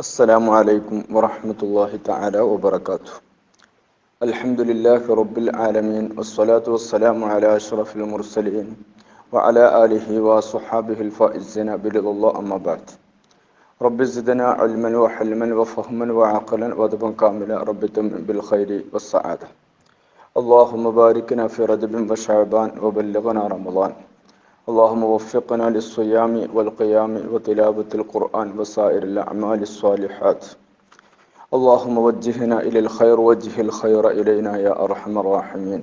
السلام عليكم ورحمة الله تعالى وبركاته. الحمد لله رب العالمين والصلاة والسلام على أشرف المرسلين وعلى آله وصحابه الفائزين برضا الله أما بعد. رب زدنا علما وحلما وفهما وعقلا وأدبا كاملا رب تم بالخير والسعادة. اللهم باركنا في رجب وشعبان وبلغنا رمضان. اللهم وفقنا للصيام والقيام وتلاوة القرآن وسائر الأعمال الصالحات. اللهم وجهنا إلى الخير وجه الخير إلينا يا أرحم الراحمين.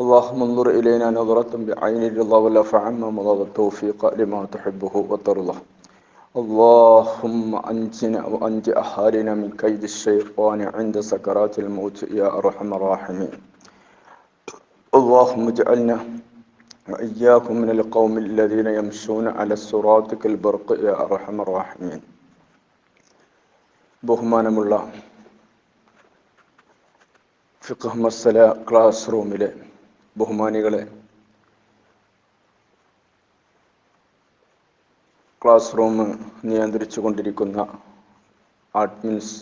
اللهم انظر إلينا نظرة بعين الرضا ولا فعم مضى التوفيق لما تحبه وترضى. اللهم أنجنا وأنج أهالنا من كيد الشيطان عند سكرات الموت يا أرحم الراحمين. اللهم اجعلنا وإياكم من القوم الذين يمشون على الصراط كالبرق يا أرحم الراحمين ബഹുമാനമുള്ള ഫിഖ് മസല ക്ലാസ് റൂമിലെ ബഹുമാനികളെ class room നിയന്ത്രിച്ചു കൊണ്ടിരിക്കുന്ന അഡ്മിൻസ്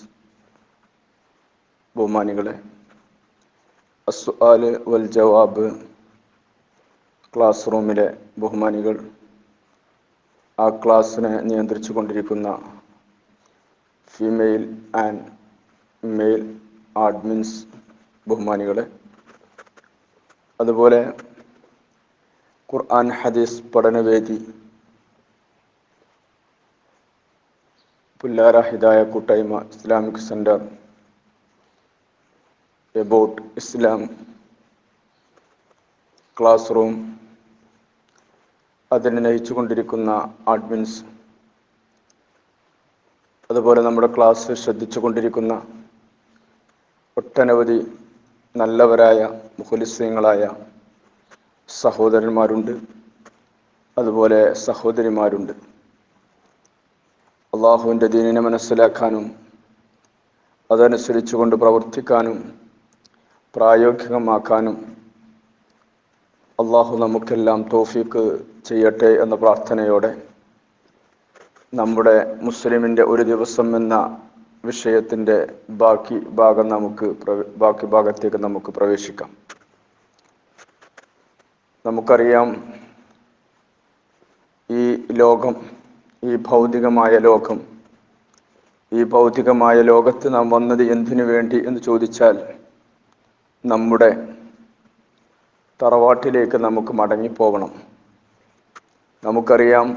ബഹുമാനികളെ അസ്വാല് വൽ ജവാബ് ക്ലാസ് റൂമിലെ ബഹുമാനികൾ ആ ക്ലാസ്സിനെ നിയന്ത്രിച്ചു കൊണ്ടിരിക്കുന്ന ഫീമെയിൽ ആൻഡ് മെയിൽ ആഡ്മിൻസ് ബഹുമാനികളെ അതുപോലെ ഖുർആൻ ഹദീസ് പഠനവേദി പുല്ലാര ഹിദായ കൂട്ടായ്മ Islamic centre about Islam classroom അതിനെ നയിച്ചു കൊണ്ടിരിക്കുന്ന അഡ്മിൻസ് അതുപോലെ നമ്മുടെ ക്ലാസ് ശ്രദ്ധിച്ചു കൊണ്ടിരിക്കുന്ന ഒട്ടനവധി നല്ലവരായ മുഖലിസ്യങ്ങളായ സഹോദരന്മാരുണ്ട്. അതുപോലെ സഹോദരിമാരുണ്ട്. അള്ളാഹുവിന്റെ ദീനിനെ മനസ്സിലാക്കാനും അതനുസരിച്ച് കൊണ്ട് പ്രവർത്തിക്കാനും പ്രായോഗികമാക്കാനും അള്ളാഹു നമുക്കെല്ലാം തോഫീക്ക് ചെയ്യട്ടെ എന്ന പ്രാർത്ഥനയോടെ നമ്മുടെ മുസ്ലിമിന്റെ ഒരു ദിവസം എന്ന വിഷയത്തിന്റെ ബാക്കി ഭാഗം നമുക്ക് ബാക്കി ഭാഗത്തേക്ക് നമുക്ക് പ്രവേശിക്കാം. നമുക്കറിയാം ഈ ലോകം ഈ ഭൗതികമായ ലോകം ഈ ഭൗതികമായ ലോകത്ത് നാം വന്നത് എന്തിനു വേണ്ടി എന്ന് ചോദിച്ചാൽ നമ്മുടെ തറവാട്ടിലേക്ക് നമുക്ക് മടങ്ങിപ്പോകണം നമുക്കറിയാം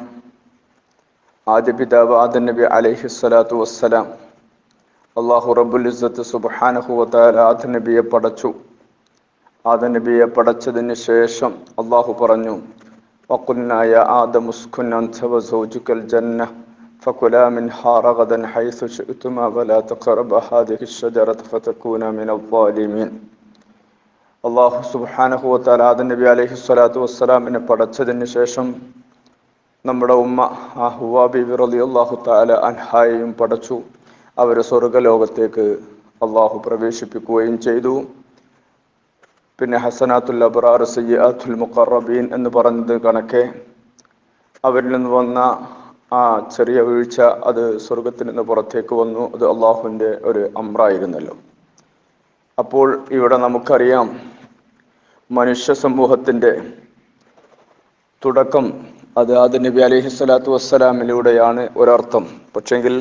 ആദ്യ പിതാവ് ആദൻ നബി അലൈഹി സ്വലാത്തു വസ്സലാം അള്ളാഹു റബുൽ ഇസ്സത്ത് സുബാനഹുവത്താൽ ആദൻ നബിയെ പടച്ചു ആദൻ നബിയെ പടച്ചതിന് ശേഷം അള്ളാഹു പറഞ്ഞു വക്കുന്നായ ആദമുസ്കുൻ അൻസവസൗജുക്കൽ ജന്ന فكلا منها رغدا حيث شئتما ولا تقربا هذه الشجرة فتكونا من الظالمين അള്ളാഹു സുബാനഹു വത്താൽ ആദൻ നബി അലഹി സ്വലാത്തു വസ്സലാമിനെ പടച്ചതിന് ശേഷം നമ്മുടെ ഉമ്മ ആ ഹുവാ ബിബി റലി അള്ളാഹു താല അൻഹായെയും പടച്ചു. അവരെ സ്വർഗലോകത്തേക്ക് അള്ളാഹു പ്രവേശിപ്പിക്കുകയും ചെയ്തു. പിന്നെ ഹസനാത്തുൽ അബ്രാർ സയ്യാത്തുൽ മുഖറബീൻ എന്ന് പറഞ്ഞത് കണക്കെ അവരിൽ നിന്ന് വന്ന ആ ചെറിയ വീഴ്ച അത് സ്വർഗത്തിൽ നിന്ന് പുറത്തേക്ക് വന്നു. അത് അള്ളാഹുവിന്റെ ഒരു അമ്രായിരുന്നല്ലോ. അപ്പോൾ ഇവിടെ നമുക്കറിയാം മനുഷ്യ സമൂഹത്തിന്റെ തുടക്കം അത് ആദ് നബി അലൈഹി സ്വലാത്തു വസ്സലാമിലൂടെയാണ് ഒരർത്ഥം. പക്ഷെങ്കിൽ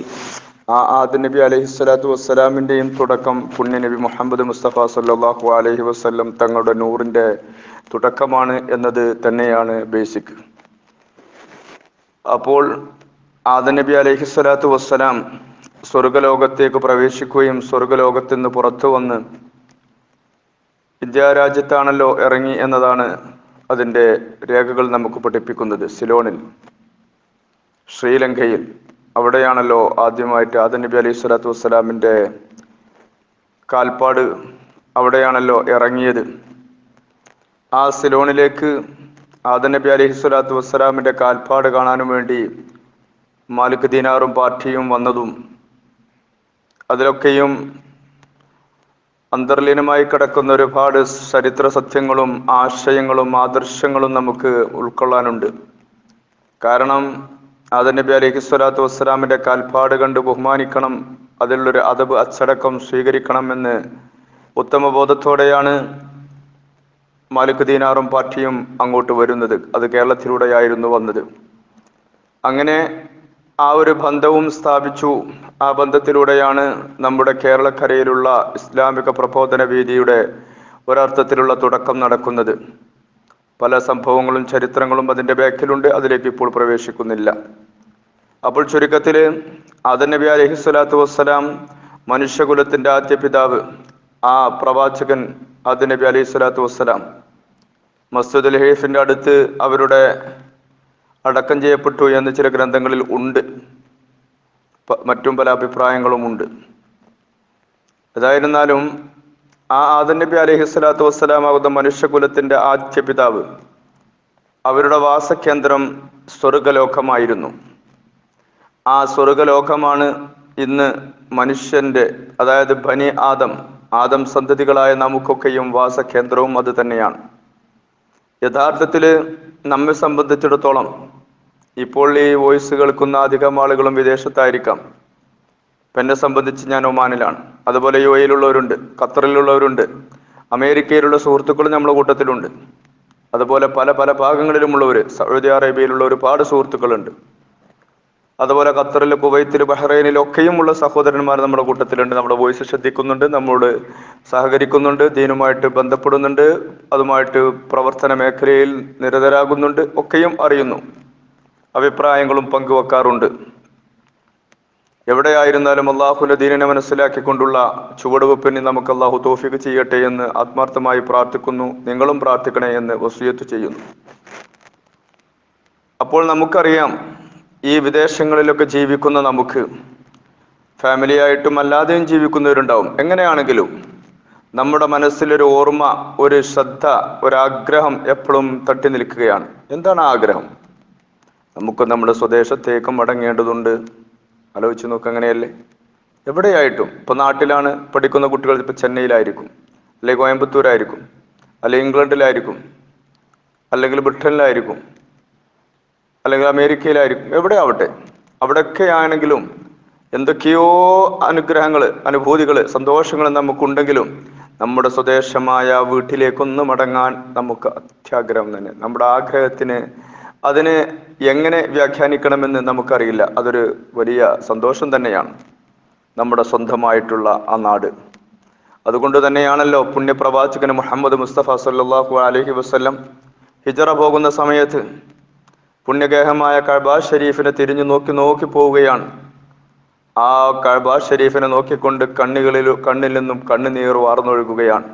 ആ ആദ് നബി അലൈഹി സ്വലാത്തു വസ്സലാമിന്റെയും തുടക്കം പുണ്യ നബി മുഹമ്മദ് മുസ്തഫ സല്ലാഹു അലൈഹി വസ്ലം തങ്ങളുടെ നൂറിന്റെ തുടക്കമാണ് എന്നത് തന്നെയാണ് ബേസിക്. അപ്പോൾ ആദ നബി അലൈഹി സ്വലാത്തു വസ്സലാം സ്വർഗലോകത്തേക്ക് പ്രവേശിക്കുകയും സ്വർഗലോകത്ത് നിന്ന് പുറത്തു വന്ന് വിദ്യാരാജ്യത്താണല്ലോ ഇറങ്ങി എന്നതാണ് അതിന്റെ രേഖകൾ നമുക്ക് പഠിപ്പിക്കുന്നത് സിലോണിൽ. ശ്രീലങ്കയിൽ. അവിടെയാണല്ലോ ആദ്യമായിട്ട് ആദം നബി അലൈഹി സ്വലാത്തു വസ്സലാമിന്റെ കാൽപ്പാട് അവിടെയാണല്ലോ ഇറങ്ങിയത്. ആ സിലോണിലേക്ക് ആദം നബി അലൈഹി സ്വലാത്തു വസ്സലാമിന്റെ കാൽപ്പാട് കാണാനും വേണ്ടി മാലിക് ദിനാറും പാർട്ടിയും വന്നതും അതിലൊക്കെയും അന്തർലീനമായി കിടക്കുന്ന ഒരുപാട് ചരിത്ര സത്യങ്ങളും ആശയങ്ങളും ആദർശങ്ങളും നമുക്ക് ഉൾക്കൊള്ളാനുണ്ട്. കാരണം ആദം അലഹി സ്വലാത്തു വസ്സലാമിന്റെ കാൽപ്പാട് കണ്ട് ബഹുമാനിക്കണം അതിലുള്ളൊരു അതബ് അച്ചടക്കം സ്വീകരിക്കണമെന്ന് ഉത്തമ ബോധത്തോടെയാണ് മാലിക് ദീനാറും പാർട്ടിയും അങ്ങോട്ട് വരുന്നത്. അത് കേരളത്തിലൂടെയായിരുന്നു വന്നത്. അങ്ങനെ ആ ഒരു ബന്ധവും സ്ഥാപിച്ചു. ആ ബന്ധത്തിലൂടെയാണ് നമ്മുടെ കേരളക്കരയിലുള്ള ഇസ്ലാമിക പ്രബോധന വേദിയുടെ ഒരർത്ഥത്തിലുള്ള തുടക്കം നടക്കുന്നത്. പല സംഭവങ്ങളും ചരിത്രങ്ങളും അതിന്റെ ബാക്കിലുണ്ട് അതിലേക്ക് ഇപ്പോൾ പ്രവേശിക്കുന്നില്ല. അപ്പോൾ ചുരുക്കത്തിൽ ആദനബി നബി അലൈഹി സ്വലാത്തു വസ്സലാം മനുഷ്യകുലത്തിന്റെ ആദ്യ പിതാവ് ആ പ്രവാചകൻ ആദനബി നബി അലൈഹി സ്വലാത്തു വസ്സലാം. മസ്ജിദുൽ ഹെയ്ഫിന്റെ അടുത്ത് അവരുടെ അടക്കം ചെയ്യപ്പെട്ടു എന്ന് ചില ഗ്രന്ഥങ്ങളിൽ ഉണ്ട്. മറ്റും പല അഭിപ്രായങ്ങളും ഉണ്ട്. ഏതായിരുന്നാലും ആ ആദൻ നബി അലഹി സ്വലാത്തു വസ്സലാം ആകുന്ന മനുഷ്യകുലത്തിന്റെ ആദ്യ പിതാവ് അവരുടെ വാസകേന്ദ്രം സ്വർഗലോകമായിരുന്നു. ആ സ്വർഗലോകമാണ് ഇന്ന് മനുഷ്യന്റെ അതായത് ബനി ആദം ആദം സന്തതികളായ നമുക്കൊക്കെയും വാസകേന്ദ്രവും അത് തന്നെയാണ്. യഥാർത്ഥത്തിൽ നമ്മെ സംബന്ധിച്ചിടത്തോളം ഇപ്പോൾ ഈ വോയിസ് കേൾക്കുന്ന അധികം ആളുകളും വിദേശത്തായിരിക്കാം. ഇപ്പം എന്നെ സംബന്ധിച്ച് ഞാൻ ഒമാനിലാണ്. അതുപോലെ യു എയിലുള്ളവരുണ്ട് ഖത്തറിലുള്ളവരുണ്ട് അമേരിക്കയിലുള്ള സുഹൃത്തുക്കളും നമ്മുടെ കൂട്ടത്തിലുണ്ട്. അതുപോലെ പല പല ഭാഗങ്ങളിലുമുള്ളവർ സൗദി അറേബ്യയിലുള്ള ഒരുപാട് സുഹൃത്തുക്കളുണ്ട്. അതുപോലെ ഖത്തറിൽ കുവൈത്തിൽ ബഹ്റൈനിൽ ഒക്കെയുമുള്ള സഹോദരന്മാർ നമ്മുടെ കൂട്ടത്തിലുണ്ട്. നമ്മുടെ വോയിസ് ശ്രദ്ധിക്കുന്നുണ്ട് നമ്മോട് സഹകരിക്കുന്നുണ്ട് ദീനുമായിട്ട് ബന്ധപ്പെടുന്നുണ്ട് അതുമായിട്ട് പ്രവർത്തന മേഖലയിൽ നിരതരാകുന്നുണ്ട് ഒക്കെയും അറിയുന്നു. അഭിപ്രായങ്ങളും പങ്കുവെക്കാറുണ്ട്. എവിടെയായിരുന്നാലും അള്ളാഹുന്റെ ദീനിനെ മനസ്സിലാക്കിക്കൊണ്ടുള്ള ചുവടുവെപ്പിന് നമുക്ക് അള്ളാഹു തോഫിക്ക് ചെയ്യട്ടെ എന്ന് ആത്മാർത്ഥമായി പ്രാർത്ഥിക്കുന്നു. നിങ്ങളും പ്രാർത്ഥിക്കണേ എന്ന് വസൂയത്ത് ചെയ്യുന്നു. അപ്പോൾ നമുക്കറിയാം ഈ വിദേശങ്ങളിലൊക്കെ ജീവിക്കുന്ന നമുക്ക് ഫാമിലി ആയിട്ടും അല്ലാതെയും ജീവിക്കുന്നവരുണ്ടാവും. എങ്ങനെയാണെങ്കിലും നമ്മുടെ മനസ്സിലൊരു ഓർമ്മ ഒരു ശ്രദ്ധ ഒരാഗ്രഹം എപ്പോഴും തട്ടി നിൽക്കുകയാണ്. എന്താണ് ആഗ്രഹം? നമുക്ക് നമ്മുടെ സ്വദേശത്തേക്ക് മടങ്ങേണ്ടതുണ്ട്. ആലോചിച്ച് നോക്ക് അങ്ങനെയല്ലേ? എവിടെയായിട്ടും ഇപ്പൊ നാട്ടിലാണ് പഠിക്കുന്ന കുട്ടികൾ ഇപ്പൊ ചെന്നൈയിലായിരിക്കും അല്ലെങ്കിൽ കോയമ്പത്തൂരായിരിക്കും അല്ലെങ്കിൽ ഇംഗ്ലണ്ടിലായിരിക്കും അല്ലെങ്കിൽ ബ്രിട്ടനിലായിരിക്കും. അല്ലെങ്കിൽ അമേരിക്കയിലായിരിക്കും. എവിടെ ആവട്ടെ അവിടെയൊക്കെ ആണെങ്കിലും എന്തൊക്കെയോ അനുഗ്രഹങ്ങൾ അനുഭൂതികൾ സന്തോഷങ്ങൾ നമുക്കുണ്ടെങ്കിലും നമ്മുടെ സ്വദേശമായ വീട്ടിലേക്കൊന്ന് മടങ്ങാൻ നമുക്ക് അത്യാഗ്രഹം തന്നെ. നമ്മുടെ ആഗ്രഹത്തിന് അതിനെ എങ്ങനെ വ്യാഖ്യാനിക്കണമെന്ന് നമുക്കറിയില്ല. അതൊരു വലിയ സന്തോഷം തന്നെയാണ് നമ്മുടെ സ്വന്തമായിട്ടുള്ള ആ നാട്. അതുകൊണ്ട് തന്നെയാണല്ലോ പുണ്യപ്രവാചകൻ മുഹമ്മദ് മുസ്തഫ സല്ലാഹു അലഹി വസല്ലം ഹിജറ പോകുന്ന സമയത്ത് പുണ്യഗേഹമായ കഅബ ഷരീഫിനെ തിരിഞ്ഞു നോക്കി നോക്കി പോവുകയാണ്. ആ കഅബ ഷരീഫിനെ നോക്കിക്കൊണ്ട് കണ്ണുകളിൽ കണ്ണിൽ നിന്നും കണ്ണുനീർ വാർന്നൊഴുകുകയാണ്.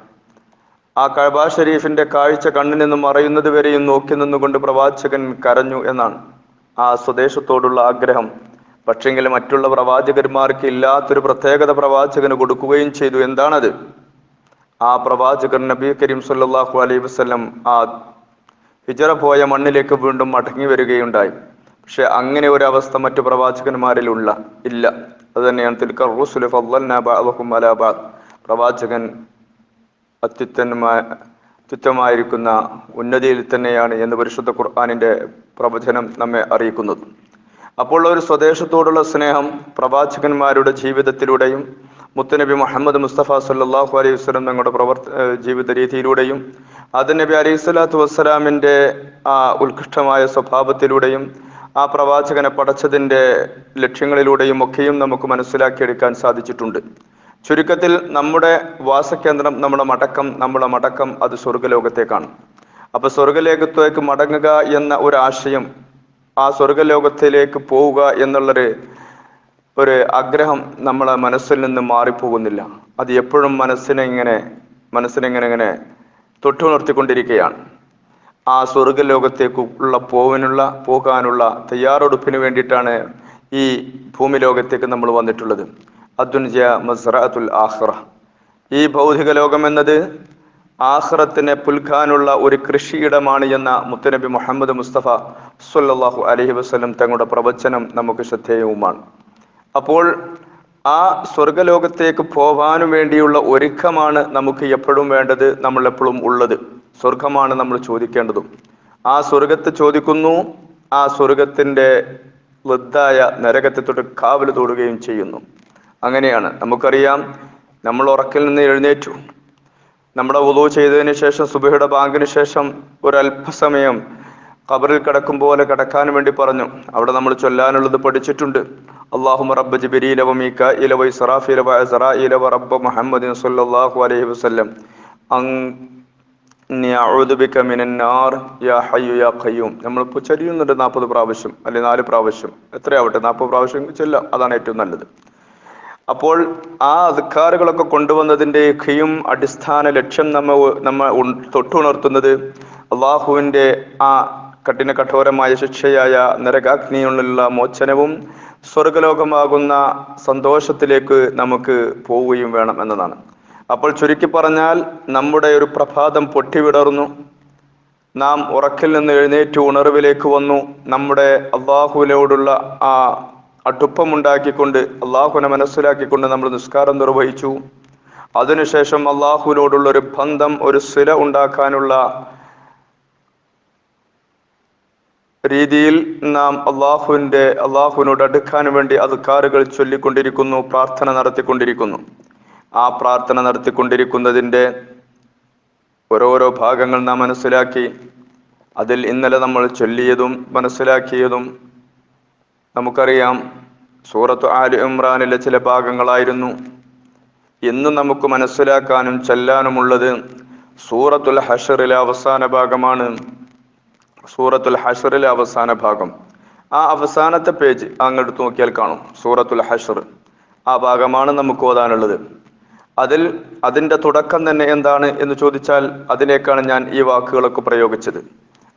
ആ കഅബ ഷരീഫിന്റെ കാഴ്ച കണ്ണിൽ നിന്നും മറയുന്നത് വരെയും നോക്കി നിന്നുകൊണ്ട് പ്രവാചകൻ കരഞ്ഞു എന്നാണ് ആ സ്വദേശത്തോടുള്ള ആഗ്രഹം. പക്ഷെങ്കിൽ മറ്റുള്ള പ്രവാചകന്മാർക്ക് ഇല്ലാത്തൊരു പ്രത്യേകത പ്രവാചകന് കൊടുക്കുകയും ചെയ്തു. എന്താണത്? ആ പ്രവാചകൻ നബി കരീം സല്ലല്ലാഹു അലൈഹി വസല്ലം ആ ഹിജറ പോയ മണ്ണിലേക്ക് വീണ്ടും മടങ്ങി വരികയുണ്ടായി. പക്ഷെ അങ്ങനെ ഒരു അവസ്ഥ മറ്റു പ്രവാചകന്മാരിൽ ഉള്ള ഇല്ല അത് തന്നെയാണ് തിൽക്കർ പ്രവാചകൻ അത്യുത്തന്മാ അത്യുത്തമായിരിക്കുന്ന ഉന്നതിയിൽ തന്നെയാണ് എന്ന് പരിശുദ്ധ ഖുർആാനിന്റെ പ്രവചനം നമ്മെ അറിയിക്കുന്നത്. അപ്പോൾ ഒരു സ്വദേശത്തോടുള്ള സ്നേഹം പ്രവാചകന്മാരുടെ ജീവിതത്തിലൂടെയും മുത്തനബി മുഹമ്മദ് മുസ്തഫ സല്ലാഹു അലൈഹി വസ്ലം തങ്ങളുടെ പ്രവർത്ത ജീവിത രീതിയിലൂടെയും അത് നബി അലൈഹി സ്വലാത്തു വസ്സലാമിന്റെ ആ ഉത്കൃഷ്ടമായ സ്വഭാവത്തിലൂടെയും ആ പ്രവാചകനെ പടച്ചതിന്റെ ലക്ഷ്യങ്ങളിലൂടെയും ഒക്കെയും നമുക്ക് മനസ്സിലാക്കിയെടുക്കാൻ സാധിച്ചിട്ടുണ്ട്. ചുരുക്കത്തിൽ നമ്മുടെ വാസകേന്ദ്രം നമ്മുടെ മടക്കം നമ്മുടെ മടക്കം അത് സ്വർഗലോകത്തേക്കാണ്. അപ്പൊ സ്വർഗലോകത്തേക്ക് മടങ്ങുക എന്ന ഒരു ആശയം ആ സ്വർഗലോകത്തിലേക്ക് പോവുക എന്നുള്ളൊരു ഒരു ആഗ്രഹം നമ്മളെ മനസ്സിൽ നിന്ന് മാറിപ്പോകുന്നില്ല. അത് എപ്പോഴും മനസ്സിനെ ഇങ്ങനെ മനസ്സിനെ ഇങ്ങനെ ഇങ്ങനെ തൊട്ടുണർത്തിക്കൊണ്ടിരിക്കുകയാണ് ആ സ്വർഗലോകത്തേക്ക് ഉള്ള പോവിനുള്ള പോകാനുള്ള തയ്യാറെടുപ്പിന് വേണ്ടിയിട്ടാണ് ഈ ഭൂമി ലോകത്തേക്ക് നമ്മൾ വന്നിട്ടുള്ളത്. അദ്ദുൻജ മസ്റഅത്തുൽ ആഹ്റ ഈ ഭൗതിക ലോകം എന്നത് ആഹ്റത്തിനെ പുൽകാനുള്ള ഒരു കൃഷിയിടമാണ് എന്ന മുത്തനബി മുഹമ്മദ് മുസ്തഫ സല്ലല്ലാഹു അലഹി വസ്ലം തങ്ങളുടെ പ്രവചനം നമുക്ക് ശ്രദ്ധേയവുമാണ്. അപ്പോൾ ആ സ്വർഗലോകത്തേക്ക് പോവാനും വേണ്ടിയുള്ള ഒരുക്കമാണ് നമുക്ക് എപ്പോഴും വേണ്ടത് നമ്മൾ എപ്പോഴും ഉള്ളത്. സ്വർഗമാണ് നമ്മൾ ചോദിക്കേണ്ടതും. ആ സ്വർഗത്തെ ചോദിക്കുന്നു ആ സ്വർഗത്തിന്റെ വൃദ്ധായ നരകത്തെ തൊട്ട് കാവൽ തൊടുകയും ചെയ്യുന്നു. അങ്ങനെയാണ്. നമുക്കറിയാം നമ്മൾ ഉറക്കിൽ നിന്ന് എഴുന്നേറ്റു. നമ്മുടെ ഉദവ് ചെയ്തതിന് ശേഷം സുബഹയുടെ ബാങ്കിന് ശേഷം ഒരല്പസമയം ഖബറിൽ കിടക്കും പോലെ കിടക്കാൻ വേണ്ടി പറഞ്ഞു. അവിടെ നമ്മൾ ചൊല്ലാനുള്ളത് പഠിച്ചിട്ടുണ്ട്. അള്ളാഹുമ റബ്ബ് ജിബിരില വ മീക്ക വ ഇസ്റാഫീല ഇലവ അസറ ഇലവ റബ്ബ മുഹമ്മദിൻ സല്ലല്ലാഹു അലൈഹി യാ ഖയ്യൂം. നമ്മളിപ്പോൾ ചൊല്ലുന്നുണ്ട് നാൽപ്പത് പ്രാവശ്യം അല്ലെങ്കിൽ നാല് പ്രാവശ്യം. എത്രയാവട്ടെ? നാൽപ്പത് പ്രാവശ്യം ചൊല്ലാം അതാണ് ഏറ്റവും നല്ലത്. അപ്പോൾ ആ അധികാരുകളൊക്കെ കൊണ്ടുവന്നതിന്റെ ഖയും അടിസ്ഥാന ലക്ഷ്യം നമ്മ നമ്മ തൊട്ടുണർത്തുന്നത് അള്ളാഹുവിന്റെ ആ കഠിന കഠോരമായ ശിക്ഷയായ നരകാഗ്നിയുള്ള മോചനവും സ്വർഗലോകമാകുന്ന സന്തോഷത്തിലേക്ക് നമുക്ക് പോവുകയും വേണം എന്നതാണ്. അപ്പോൾ ചുരുക്കി പറഞ്ഞാൽ നമ്മുടെ ഒരു പ്രഭാതം പൊട്ടിവിടർന്നു. നാം ഉറക്കിൽ നിന്ന് എഴുന്നേറ്റ് ഉണർവിലേക്ക് വന്നു. നമ്മുടെ അള്ളാഹുവിനോടുള്ള ആ അടുപ്പമുണ്ടാക്കിക്കൊണ്ട് അള്ളാഹുവിനെ മനസ്സിലാക്കിക്കൊണ്ട് നമ്മൾ നിസ്കാരം നിർവഹിച്ചു. അതിനുശേഷം അള്ളാഹുവിനോടുള്ള ഒരു ബന്ധം ഒരു സ്ഥിര ഉണ്ടാക്കാനുള്ള രീതിയിൽ നാം അള്ളാഹുവിന്റെ അള്ളാഹുവിനോട് അടുക്കാൻ വേണ്ടി അധികാറുകൾ ചൊല്ലിക്കൊണ്ടിരിക്കുന്നു പ്രാർത്ഥന നടത്തിക്കൊണ്ടിരിക്കുന്നു. ആ പ്രാർത്ഥന നടത്തിക്കൊണ്ടിരിക്കുന്നതിന്റെ ഓരോരോ ഭാഗങ്ങൾ നാം മനസ്സിലാക്കി അതിൽ ഇന്നലെ നമ്മൾ ചൊല്ലിയതും മനസ്സിലാക്കിയതും നമുക്കറിയാം. സൂറത്ത് ആലു ഇമ്രാനിലെ ചില ഭാഗങ്ങളായിരുന്നു. ഇന്ന് നമുക്ക് മനസ്സിലാക്കാനും ചെല്ലാനുമുള്ളത് സൂറത്തുൽ ഹഷറിലെ അവസാന ഭാഗമാണ്. സൂറത്തുൽ ഹഷറിലെ അവസാന ഭാഗം. ആ അവസാനത്തെ പേജ് അങ്ങെടുത്ത് നോക്കിയാൽ കാണും. സൂറത്തുൽ ഹഷർ. ആ ഭാഗമാണ് നമുക്ക് ഓതാനുള്ളത്. അതിൽ അതിന്റെ തുടക്കം തന്നെ എന്താണ് എന്ന് ചോദിച്ചാൽ അതിനേക്കാണ് ഞാൻ ഈ വാക്കുകളൊക്കെ പ്രയോഗിച്ചത്.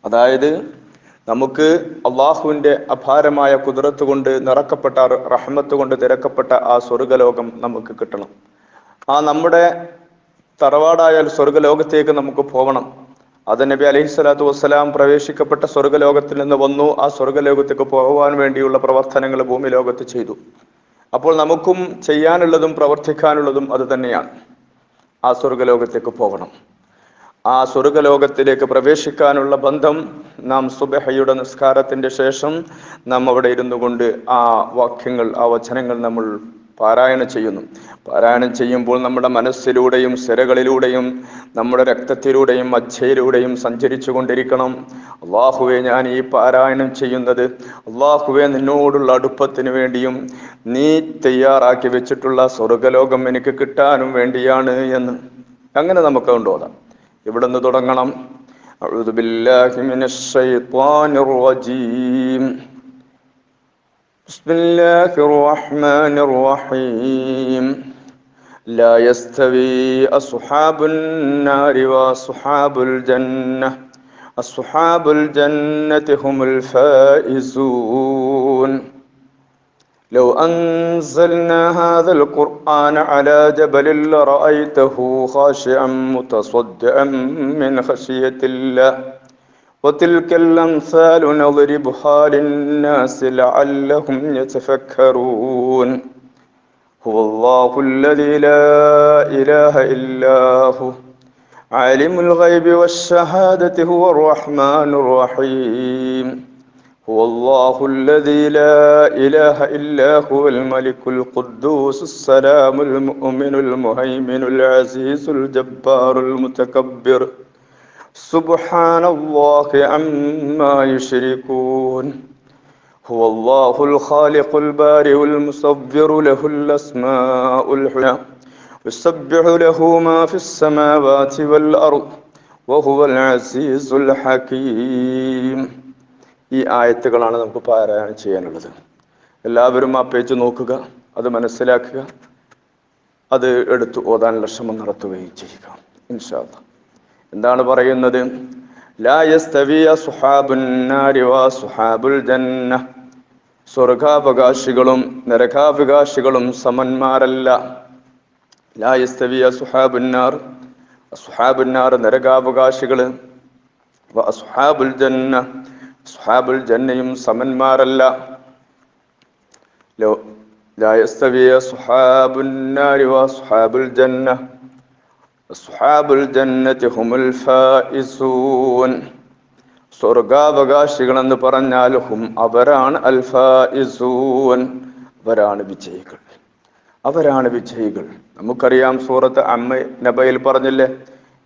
അതായത് നമുക്ക് അള്ളാഹുവിന്റെ അപാരമായ കുതിരത്ത് കൊണ്ട് നിറക്കപ്പെട്ട റഹ്മത്ത് കൊണ്ട് തിരക്കപ്പെട്ട ആ സ്വർഗലോകം നമുക്ക് കിട്ടണം. ആ നമ്മുടെ തറവാടായാൽ സ്വർഗലോകത്തേക്ക് നമുക്ക് പോകണം. അത് നബി അലൈഹി സ്വലാത്തു വസ്സലാം പ്രവേശിക്കപ്പെട്ട സ്വർഗലോകത്തിൽ നിന്ന് വന്നു. ആ സ്വർഗലോകത്തേക്ക് പോകാൻ വേണ്ടിയുള്ള പ്രവർത്തനങ്ങൾ ഭൂമി ലോകത്ത് ചെയ്തു. അപ്പോൾ നമുക്കും ചെയ്യാനുള്ളതും പ്രവർത്തിക്കാനുള്ളതും അത് തന്നെയാണ്. ആ സ്വർഗലോകത്തേക്ക് പോകണം. ആ സ്വർഗലോകത്തിലേക്ക് പ്രവേശിക്കാനുള്ള ബന്ധം നാം സുബഹയുടെ നിസ്കാരത്തിന്റെ ശേഷം നാം അവിടെ ഇരുന്നു കൊണ്ട് ആ വാക്യങ്ങൾ ആ വചനങ്ങൾ നമ്മൾ പാരായണം ചെയ്യുന്നു. പാരായണം ചെയ്യുമ്പോൾ നമ്മുടെ മനസ്സിലൂടെയും സിരകളിലൂടെയും നമ്മുടെ രക്തത്തിലൂടെയും അച്ഛയിലൂടെയും സഞ്ചരിച്ചു കൊണ്ടിരിക്കണം. അള്ളാഹുവെ ഞാൻ ഈ പാരായണം ചെയ്യുന്നത് അള്ളാഹുവെ നിന്നോടുള്ള അടുപ്പത്തിന് വേണ്ടിയും നീ തയ്യാറാക്കി വെച്ചിട്ടുള്ള സ്വർഗലോകം എനിക്ക് കിട്ടാനും വേണ്ടിയാണ് എന്ന്. അങ്ങനെ നമുക്ക് കൊണ്ടുപോകാം ഇവിടെ നിന്ന് തുടങ്ങണം? റജീം. بسم الله الرحمن الرحيم. لا يستوي أصحاب النار وأصحاب الجنة. أصحاب الجنة هم الفائزون. لو أنزلنا هذا القرآن على جبل لرأيته خاشعا متصدعا من خشية الله. وتلك الأمثال نضربها للناس لعلهم يتفكرون. هو الله الذي لا إله إلا هو. عالم الغيب والشهادة هو الرحمن الرحيم. هو الله الذي لا إله إلا هو الملك القدوس السلام المؤمن المهيمن العزيز الجبار المتكبر. سبحان الله عما يشركون هو الله الخالق البارئ المصور له الأسماء الحسنى يسبح له ما في السماوات والأرض وهو العزيز الحكيم ഈ ആയത്തുകളാണ് നമുക്ക് പാരായണം ചെയ്യാനുള്ളത് എല്ലാവരും ആ പേജ് നോക്കുക അത് മനസ്സിലാക്കുക അത് എടുത്ത് ഓതാനുള്ള ശ്രമം നടത്തുകയും ചെയ്യുക ഇൻഷാല്ല എന്താണ് പറയുന്നത്? സ്വർഗാവകാശികളും നരകാവകാശികളും സമന്മാരല്ല. ലായസ്തവിയ സുഹാബുന്നാർ സുഹാബുന്നാർ നരകാവകാശികൾ. അസുഹാബുൽ ജന്ന. സുഹാബുൽ ജന്നയും സമന്മാരല്ല. ലായസ്തവിയ സുഹാബുന്നാരി വ സുഹാബുൽ ജന്ന. അസ്ഹാബുൽ ജന്നത്തി ഹുമുൽ ഫായിസൂൻ സ്വർഗാവകാശികൾ എന്ന് പറഞ്ഞാൽ ഹും അവരാണ് അൽഫായിസൂൻ അവരാണ് വിജയികൾ. അവരാണ് വിജയികൾ. നമുക്കറിയാം സൂറത്ത് അമ്മ നബയിൽ പറഞ്ഞില്ലേ?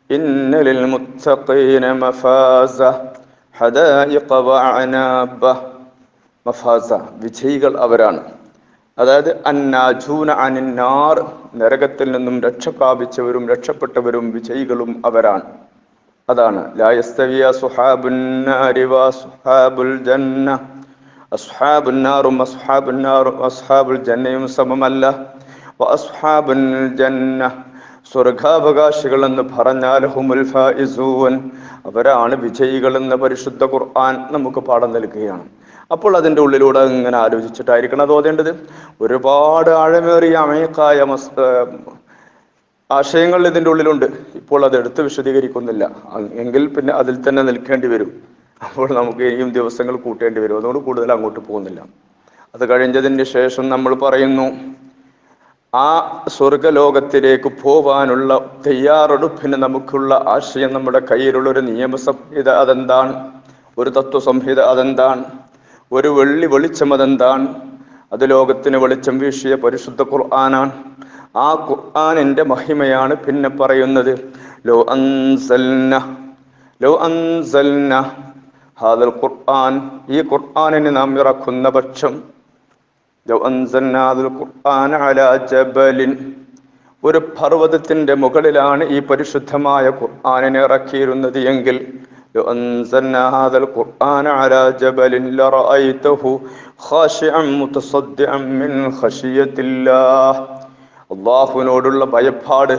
ഇന്നലിൽ മുത്തഖീന മഫാസ ഹദായിഖ വഅനാബ മഫാസ വിജയികൾ അവരാണ്. അതായത് അന്നാജൂന അനിന്നാർ നരകത്തിൽ നിന്നും രക്ഷ രക്ഷപ്പെട്ടവരും വിജയികളും അവരാണ്. അതാണ്. ലായസ്തവിയ സുഹാബുൽ ജന്ന. അസ്ഹാബുൻ നാറും അസ്ഹാബുൻ അസ്ഹാബുൽ ജന്നയും സമമല്ല. അസ്ഹാബുൽ ജന്ന. സ്വർഗാവകാശികൾ എന്ന് പറഞ്ഞാൽ ഹുമുൽ ഫായിസൂൻ അവരാണ് വിജയികൾ എന്ന് പരിശുദ്ധ ഖുർആൻ നമുക്ക് പാഠം നൽകുകയാണ്. അപ്പോൾ അതിന്റെ ഉള്ളിലൂടെ ഇങ്ങനെ ആലോചിച്ചിട്ടായിരിക്കണം അത് ഓതേണ്ടത് ഒരുപാട് ആഴമേറിയ അമേക്കായ മസ് ആശയങ്ങൾ ഇതിന്റെ ഉള്ളിലുണ്ട്. ഇപ്പോൾ അത് എടുത്ത് വിശദീകരിക്കുന്നില്ല. എങ്കിൽ പിന്നെ അതിൽ തന്നെ നിൽക്കേണ്ടി വരും. അപ്പോൾ നമുക്ക് ഇനിയും ദിവസങ്ങൾ കൂട്ടേണ്ടി വരും. അതുകൊണ്ട് കൂടുതൽ അങ്ങോട്ട് പോകുന്നില്ല. അത് കഴിഞ്ഞതിന് ശേഷം നമ്മൾ പറയുന്നു ആ സ്വർഗലോകത്തിലേക്ക് പോവാനുള്ള തയ്യാറെടുപ്പിന് നമുക്കുള്ള ആശയം നമ്മുടെ കയ്യിലുള്ള ഒരു നിയമസംഹിത അതെന്താണ്? ഒരു തത്വസംഹിത അതെന്താണ്? ഒരു വെള്ളി വെളിച്ചം അതെന്താണ്? അത് ലോകത്തിന് വെളിച്ചം വീശിയ പരിശുദ്ധ ഖുർആനാണ്. ആ ഖുർആാനിന്റെ മഹിമയാണ് പിന്നെ പറയുന്നത് ലോ അൻസൽന ലോ അൻസൽന. ഹാദൽ ഖുർആൻ ഈ ഖുർആനിനെ നാം ഇറക്കുന്ന പക്ഷം ലോ അൻസൽന ഹാദൽ ഖുർആൻ അലാ ജബലിൻ. ഒരു പർവതത്തിന്റെ മുകളിലാണ് ഈ പരിശുദ്ധമായ ഖുർആനിനെ ഇറക്കിയിരുന്നത് എങ്കിൽ لو أنزلنا هذا القرآن على جبل لرأيته خاشعا متصدعا من خشية الله അള്ളാഹുവിനോടുള്ള ഭയപ്പാട്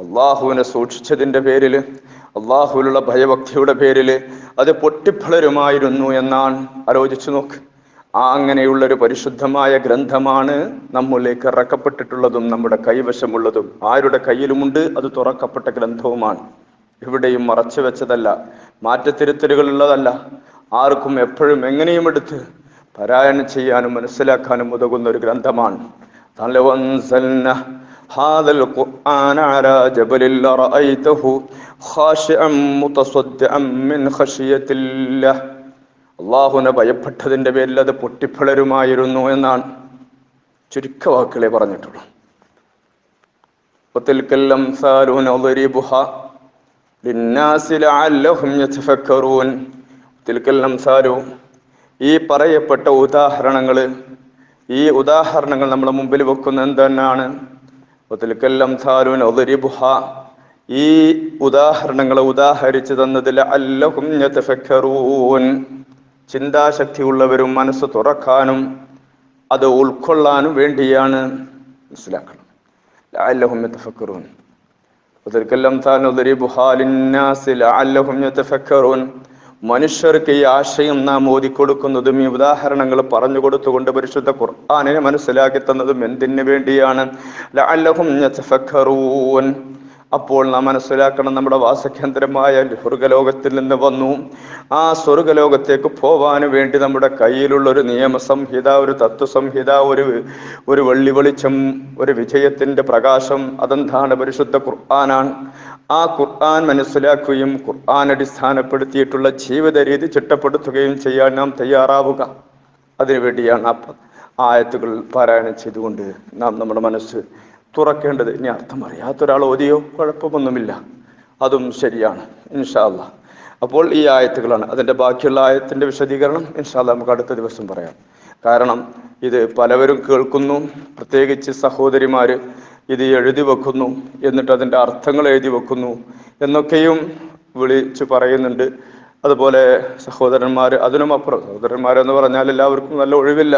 അള്ളാഹുവിനെ സൂക്ഷിച്ചതിൻ്റെ പേരിൽ അള്ളാഹുവിനുള്ള ഭയഭക്തിയുടെ പേരിൽ അത് പൊട്ടിപ്പിളരുമായിരുന്നു എന്നാണ് ആലോചിച്ചു നോക്ക് ആ അങ്ങനെയുള്ളൊരു പരിശുദ്ധമായ ഗ്രന്ഥമാണ് നമ്മളിലേക്ക് ഇറക്കപ്പെട്ടിട്ടുള്ളതും നമ്മുടെ കൈവശമുള്ളതും ആരുടെ കയ്യിലുമുണ്ട് അത് തുറക്കപ്പെട്ട ഗ്രന്ഥവുമാണ് എവിടെയും മറച്ചു വെച്ചതല്ല മാറ്റത്തിരുത്തലുകളുള്ളതല്ല ആർക്കും എപ്പോഴും എങ്ങനെയും എടുത്ത് പാരായണം ചെയ്യാനും മനസ്സിലാക്കാനും ഉതകുന്ന ഒരു ഗ്രന്ഥമാണ് لو أنزلنا هذا القرآن على جبل لرأيته خاشعا متصدعا من خشية الله അള്ളാഹുവിനെ ഭയപ്പെട്ടതിൻ്റെ പേരിൽ അത് പൊട്ടിപ്പിളരുമായിരുന്നു എന്നാണ് ചുരുക്ക വാക്കുകളെ പറഞ്ഞിട്ടുള്ളൂ അംസാലു ഈ പറയപ്പെട്ട ഉദാഹരണങ്ങൾ ഈ ഉദാഹരണങ്ങൾ നമ്മളെ മുമ്പിൽ വെക്കുന്ന എന്താണ് തിൽക്കൽ അംസാലുൻ ഒതുരിബുഹ ഈ ഉദാഹരണങ്ങളെ ഉദാഹരിച്ചു തന്നതിൽ അല്ലഹും ചിന്താശക്തിയുള്ളവരും മനസ്സ് തുറക്കാനും അത് ഉൾക്കൊള്ളാനും വേണ്ടിയാണ്. മനസ്സിലാക്കണം. അല്ലഹും ഒത്തിൽക്കെല്ലാം സാരൂൻ ഒതരിബുഹ ലിന്നാസി ലഅല്ലഹും യതഫക്കറൂൻ മനുഷ്യർക്ക് ഈ ആശയം നാം ഓതിക്കൊടുക്കുന്നതും ഈ ഉദാഹരണങ്ങൾ പറഞ്ഞു കൊടുത്തുകൊണ്ട് പരിശുദ്ധ ഖുർആാനിനെ മനസ്സിലാക്കി തന്നതും എന്തിനു വേണ്ടിയാണ്? ലഅല്ലഹും യതഫക്കറൂൻ. അപ്പോൾ നാം മനസ്സിലാക്കണം നമ്മുടെ വാസകേന്ദ്രമായ സ്വർഗലോകത്തിൽ നിന്ന് വന്നു. ആ സ്വർഗലോകത്തേക്ക് പോവാൻ വേണ്ടി നമ്മുടെ കയ്യിലുള്ള ഒരു നിയമസംഹിത ഒരു തത്വസംഹിത ഒരു ഒരു വെള്ളി വെളിച്ചം ഒരു വിജയത്തിന്റെ പ്രകാശം അതെന്താണ്? പരിശുദ്ധ ഖുർആനാണ്. ആ ഖുർആൻ മനസ്സിലാക്കുകയും ഖുർആൻ അടിസ്ഥാനപ്പെടുത്തിയിട്ടുള്ള ജീവിത രീതി ചിട്ടപ്പെടുത്തുകയും ചെയ്യാൻ നാം തയ്യാറാവുക. അതിനുവേണ്ടിയാണ് ആ ആയത്തുകൾ പാരായണം ചെയ്തുകൊണ്ട് നാം നമ്മുടെ മനസ്സ് തുറക്കേണ്ടത്. ഇനി അർത്ഥം അറിയാത്ത ഒരാൾ ഓതിയോ? കുഴപ്പമൊന്നുമില്ല. അതും ശരിയാണ്. ഇൻഷാല്ല അപ്പോൾ ഈ ആയത്തുകളാണ്. അതിന്റെ ബാക്കിയുള്ള ആയത്തിന്റെ വിശദീകരണം ഇൻഷാല്ല നമുക്ക് അടുത്ത ദിവസം പറയാം. കാരണം ഇത് പലവരും കേൾക്കുന്നു. പ്രത്യേകിച്ച് സഹോദരിമാർ ഇത് എഴുതി വെക്കുന്നു. എന്നിട്ട് അതിന്റെ അർത്ഥങ്ങൾ എഴുതി വെക്കുന്നു. എന്നൊക്കെയും വിളിച്ചു പറയുന്നുണ്ട്. അതുപോലെ സഹോദരന്മാർ അതിനും അപ്പുറം. സഹോദരന്മാരെന്ന് പറഞ്ഞാൽ എല്ലാവർക്കും നല്ല ഒഴിവില്ല.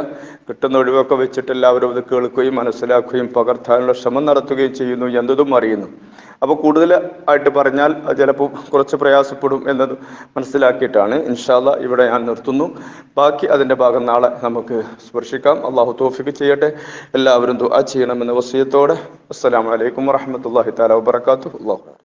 കിട്ടുന്ന ഒഴിവൊക്കെ വെച്ചിട്ട് എല്ലാവരും അത് കേൾക്കുകയും മനസ്സിലാക്കുകയും പകർത്താനുള്ള ശ്രമം നടത്തുകയും ചെയ്യുന്നു എന്നതും അറിയുന്നു. അപ്പോൾ കൂടുതൽ ആയിട്ട് പറഞ്ഞാൽ ചിലപ്പോൾ കുറച്ച് പ്രയാസപ്പെടും എന്നത് മനസ്സിലാക്കിയിട്ടാണ്. ഇൻഷാല്ല ഇവിടെ ഞാൻ നിർത്തുന്നു. ബാക്കി അതിന്റെ ഭാഗം നാളെ നമുക്ക് സ്പർശിക്കാം. അള്ളാഹു തോഫിക്ക് ചെയ്യട്ടെ. എല്ലാവരും ദുആ ചെയ്യണമെന്ന വസീയത്തോടെ. അസ്സലാമു അലൈക്കും താല വബറകാതുഹു. അല്ലാഹു